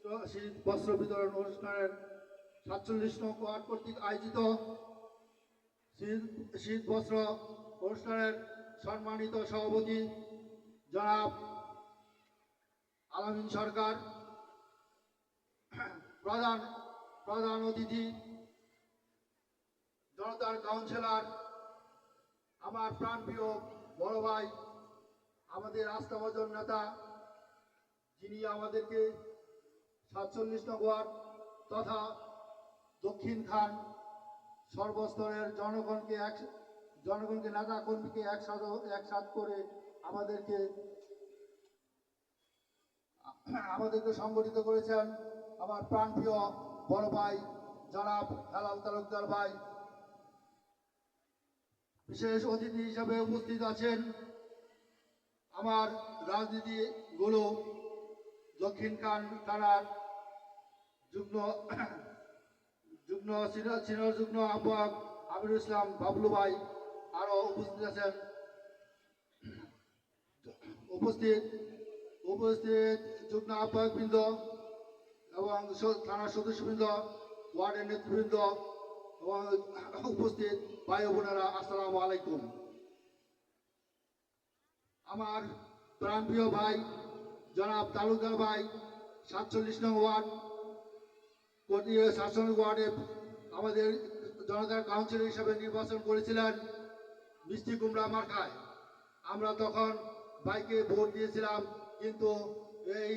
শীত বস্ত্র বিতরণ অনুষ্ঠানের সাতচল্লিশ নং ওয়ার্ড কর্তৃক আয়োজিত। শীত শীত বস্ত্র অনুষ্ঠানের সম্মানিত সভাপতি জনাব আলামিন সরকার, প্রধান প্রধান অতিথি, জনতার কাউন্সিলর, আমার প্রাণপ্রিয় বড় ভাই, আমাদের আস্থাভাজন নেতা, যিনি আমাদেরকে সাতচল্লিশ নং ওয়ার্ড তথা দক্ষিণ খান সর্বস্তরের জনগণকে এক, জনগণকে নেতা কর্মীকে একসাথে, একসাথ করে আমাদেরকে আমাদেরকে সংগঠিত করেছেন আমার প্রাণপ্রিয় বড় ভাই, জনাব হেলাল তালুকদার ভাই। বিশেষ অতিথি হিসাবে উপস্থিত আছেন আমার রাজনীতিগুলো দক্ষিণ খান থানার যুগ্ম যুগ্ম সিনিয়র সিনিয়র যুগ্ম আহ্বায়ক আমিরুল ইসলাম বাবলু ভাই আরও উপস্থিত আছেন। উপস্থিত উপস্থিত যুগ্ম আহ্বায়ক বৃন্দ এবং থানার সদস্যবৃন্দ ওয়ার্ডের নেতৃবৃন্দ এবং উপস্থিত ভাই বোনেরা, আসসালামু আলাইকুম। আমার প্রাণপ্রিয় ভাই জনাব তালুকদার ভাই, সাতচল্লিশ নং ওয়ার্ড শাসন ওয়ার্ডে আমাদের জনতার কাউন্সিলর হিসাবে নির্বাচন করেছিলেন মিষ্টি কুমড়া মার্কায়। আমরা তখন বাইকে ভোট দিয়েছিলাম, কিন্তু এই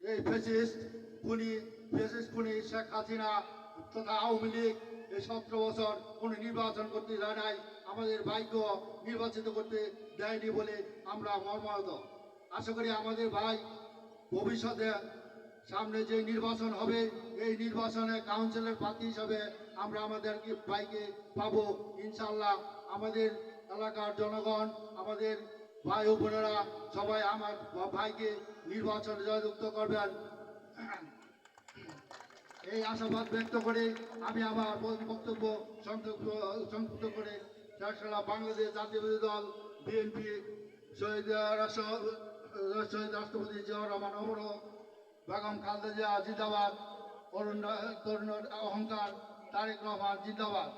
এই ফেসিস্ট খুনি ফেসিস্ট খুনি শেখ হাসিনা তথা আওয়ামী লীগ এই সতেরো বছর কোনো নির্বাচন করতে দেয় নাই, আমাদের ভাইকে নির্বাচিত করতে দেয়নি বলে আমরা মর্মাহত। আশা করি আমাদের ভাই ভবিষ্যতে সামনে যে নির্বাচন হবে, এই নির্বাচনে কাউন্সিলের প্রার্থী হিসাবে আমরা আমাদের ভাইকে পাবো? ইনশাল্লাহ আমাদের এলাকার জনগণ, আমাদের ভাই ও বোনেরা সবাই আমার ভাইকে নির্বাচনে জয়যুক্ত করবেন। এই আশাবাদ ব্যক্ত করে আমি আমার বক্তব্য সংযুক্ত সংযুক্ত করে শেষলা বাংলাদেশ জাতীয়বাদী দল, বিএনপি, শহীদ শহীদ রাষ্ট্রপতি জিয়াউর রহমান অমর বেগম খালেদা জিয়া জিন্দাবাদ, অরুণ, তরুণ অহংকার, তারেক রহমান জিন্দাবাদ।